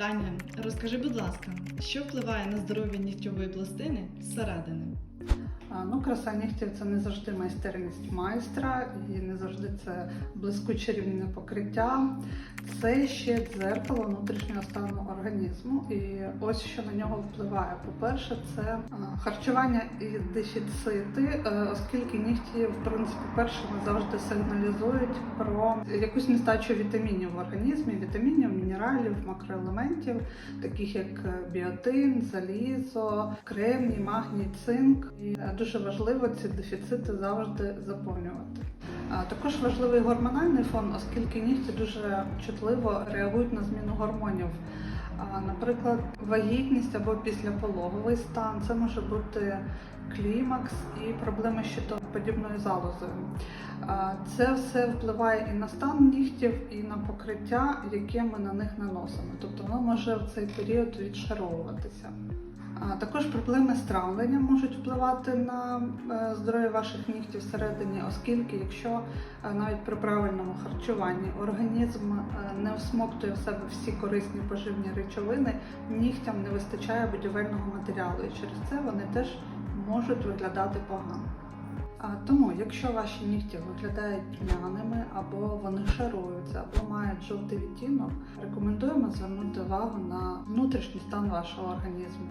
Таня, розкажи, будь ласка, що впливає на здоров'я нігтьової пластини зсередини? Ну, краса нігтів це не завжди майстерність майстра, і не завжди це блискуче рівне покриття. Це ще дзеркало внутрішнього стану організму. І ось що на нього впливає. По-перше, це харчування і дефіцити, е, оскільки нігті, в принципі, першими завжди сигналізують про якусь нестачу вітамінів в організмі, вітамінів, мінералів, макроелементів, таких як е, біотин, залізо, кремній, магній, цинк. І е, дуже важливо ці дефіцити завжди заповнювати. Також важливий гормональний фон, оскільки нігті дуже чутливо реагують на зміну гормонів. Наприклад, вагітність або післяпологовий стан це може бути клімакс і проблеми з щитоподібною залозою. Це все впливає і на стан нігтів, і на покриття, яке ми на них наносимо. Тобто воно може в цей період відшаровуватися. Також проблеми з травленням можуть впливати на е, здоров'я ваших нігтів всередині, оскільки якщо е, навіть при правильному харчуванні організм е, не всмоктує в себе всі корисні поживні речовини, нігтям не вистачає будівельного матеріалу, і через це вони теж можуть виглядати погано. Тому, якщо ваші нігті виглядають тьмяними, або вони шаруються, або мають жовтий відтінок, рекомендуємо звернути увагу на внутрішній стан вашого організму.